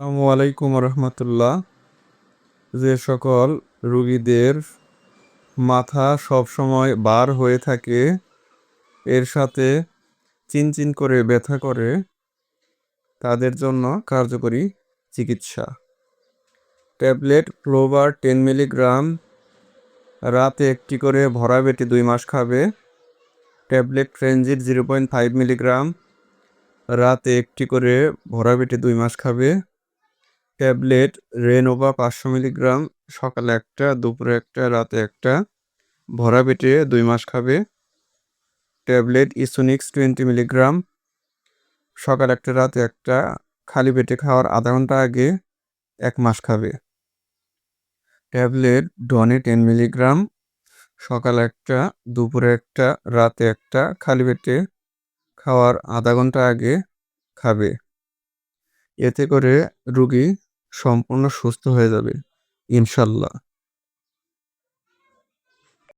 আসসালামু আলাইকুম রহমতুল্লাহ। যে সকল রুগীদের মাথা সবসময় বার হয়ে থাকে, এর সাথে চিনচিন করে ব্যথা করে, তাদের জন্য কার্যকরী চিকিৎসা। ট্যাবলেট ক্লোভার টেন মিলিগ্রাম, রাতে একটি করে ভরা বেটে দুই মাস খাবে। ট্যাবলেট ট্রেনজিট জিরো পয়েন্ট ফাইভ মিলিগ্রাম, রাতে একটি করে ভরা বেটে দুই মাস খাবে। ট্যাবলেট, রেনোভা পাঁচশো মিলিগ্রাম, সকালে একটা, দুপুরে একটা, রাতে একটা, ভরা পেটে দুই মাস খাবে। ট্যাবলেট, ইসোনিক্স টোয়েন্টি মিলিগ্রাম, সকাল একটা, রাতে একটা, খালি পেটে খাওয়ার আধা ঘণ্টা আগে এক মাস খাবে। ট্যাবলেট, ডনে টেন মিলিগ্রাম, সকাল একটা, দুপুরে একটা, রাতে একটা, খালি পেটে খাওয়ার আধা ঘণ্টা আগে খাবে। এতে করে রুগী সম্পূর্ণ সুস্থ হয়ে যাবে ইনশাল্লাহ।